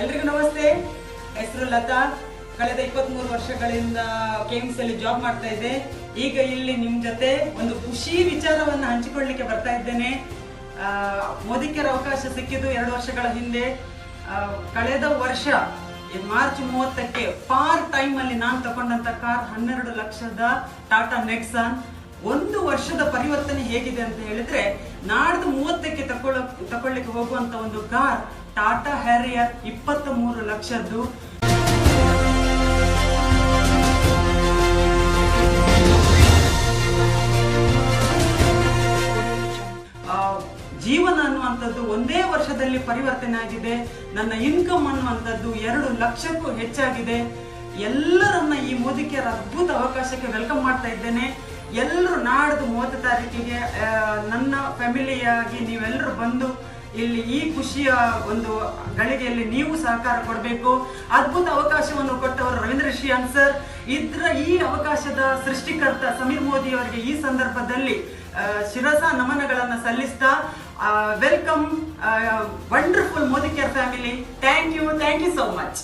ಎಲ್ರಿಗೂ ನಮಸ್ತೆ. ಹೆಸರು ಲತಾ. ಕಳೆದ ಇಪ್ಪತ್ಮೂರು ವರ್ಷಗಳಿಂದ ಕೆಮ್ಸ್ ಅಲ್ಲಿ ಜಾಬ್ ಮಾಡ್ತಾ ಇದ್ದೆ. ಈಗ ಇಲ್ಲಿ ನಿಮ್ ಜೊತೆ ಒಂದು ಖುಷಿ ವಿಚಾರವನ್ನ ಹಂಚಿಕೊಳ್ಳಿಕ್ಕೆ ಬರ್ತಾ ಇದ್ದೇನೆ. ಮೋದಿಕರ ಅವಕಾಶ ಸಿಕ್ಕಿದ್ದು ಎರಡು ವರ್ಷಗಳ ಹಿಂದೆ. ಕಳೆದ ವರ್ಷ ಮಾರ್ಚ್ ಮೂವತ್ತಕ್ಕೆ ಪಾರ್ಟ್ ಟೈಮ್ ಅಲ್ಲಿ ನಾನು ತಗೊಂಡಂತ ಕಾರ್ ಹನ್ನೆರಡು ಲಕ್ಷದ ಟಾಟಾ ನೆಕ್ಸಾನ್. ಒಂದು ವರ್ಷದ ಪರಿವರ್ತನೆ ಹೇಗಿದೆ ಅಂತ ಹೇಳಿದ್ರೆ, ನಾಡ್ದು ಮೂವತ್ತಕ್ಕೆ ತಕೊಳ್ಳ ತಕೊಳ್ಳಿಕ್ಕೆ ಹೋಗುವಂತ ಒಂದು ಕಾರ್ ಟಾಟಾ ಹ್ಯಾರಿಯರ್ ಇಪ್ಪತ್ತ ಮೂರು ಲಕ್ಷದ್ದು ಜೀವನ ಅನ್ನುವಂಥದ್ದು ಒಂದೇ ವರ್ಷದಲ್ಲಿ ಪರಿವರ್ತನೆ ಆಗಿದೆ. ನನ್ನ ಇನ್ಕಮ್ ಅನ್ನುವಂಥದ್ದು ಎರಡು ಲಕ್ಷಕ್ಕೂ ಹೆಚ್ಚಾಗಿದೆ. ಎಲ್ಲರನ್ನ ಈ ಮೋದಿಕೆಯರ ಅದ್ಭುತ ಅವಕಾಶಕ್ಕೆ ವೆಲ್ಕಮ್ ಮಾಡ್ತಾ ಇದ್ದೇನೆ. ಎಲ್ಲರೂ ನಾಡ್ದು ಮೂವತ್ತು ತಾರೀಕಿಗೆ ನನ್ನ ಫ್ಯಾಮಿಲಿಯಾಗಿ ನೀವೆಲ್ಲರೂ ಬಂದು ಇಲ್ಲಿ ಈ ಖುಷಿಯ ಒಂದು ಗಳಿಗೆಯಲ್ಲಿ ನೀವು ಸಹಕಾರ ಕೊಡಬೇಕು. ಅದ್ಭುತ ಅವಕಾಶವನ್ನು ಕೊಟ್ಟವರು ರವೀಂದ್ರ ಶ್ರೀಯಾನ್ ಸರ್. ಇದ್ರ ಈ ಅವಕಾಶದ ಸೃಷ್ಟಿಕರ್ತ ಸಮೀರ್ ಮೋದಿ ಅವರಿಗೆ ಈ ಸಂದರ್ಭದಲ್ಲಿ ಶಿರಸ ನಮನಗಳನ್ನ ಸಲ್ಲಿಸ್ತಾ welcome wonderful Modi care family thank you thank you so much